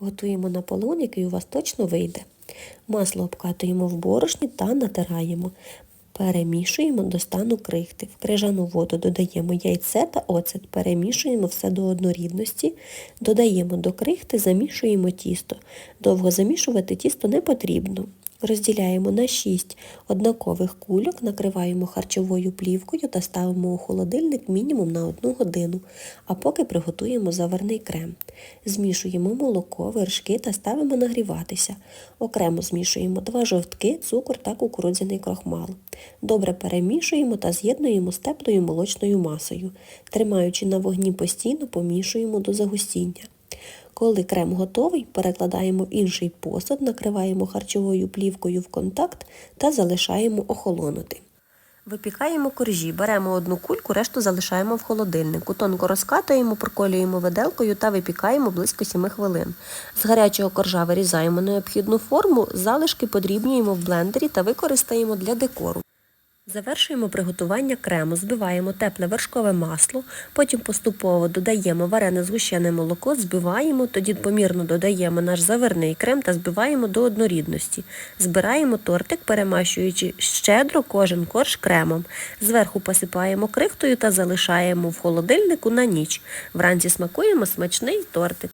Готуємо наполеон, який у вас точно вийде. Масло обкатуємо в борошні та натираємо. Перемішуємо до стану крихти. В крижану воду додаємо яйце та оцет. Перемішуємо все до однорідності. Додаємо до крихти, замішуємо тісто. Довго замішувати тісто не потрібно. Розділяємо на 6 однакових кульок, накриваємо харчовою плівкою та ставимо у холодильник мінімум на 1 годину, а поки приготуємо заварний крем. Змішуємо молоко, вершки та ставимо нагріватися. Окремо змішуємо два жовтки, цукор та кукурудзяний крохмал. Добре перемішуємо та з'єднуємо з теплою молочною масою. Тримаючи на вогні постійно, помішуємо до загустіння. Коли крем готовий, перекладаємо інший посуд, накриваємо харчовою плівкою в контакт та залишаємо охолонути. Випікаємо коржі, беремо одну кульку, решту залишаємо в холодильнику. Тонко розкатуємо, проколюємо виделкою та випікаємо близько 7 хвилин. З гарячого коржа вирізаємо необхідну форму, залишки подрібнюємо в блендері та використаємо для декору. Завершуємо приготування крему, збиваємо тепле вершкове масло, потім поступово додаємо варене згущене молоко, збиваємо, тоді помірно додаємо наш заварний крем та збиваємо до однорідності. Збираємо тортик, перемащуючи щедро кожен корж кремом. Зверху посипаємо крихтою та залишаємо в холодильнику на ніч. Вранці смакуємо смачний тортик.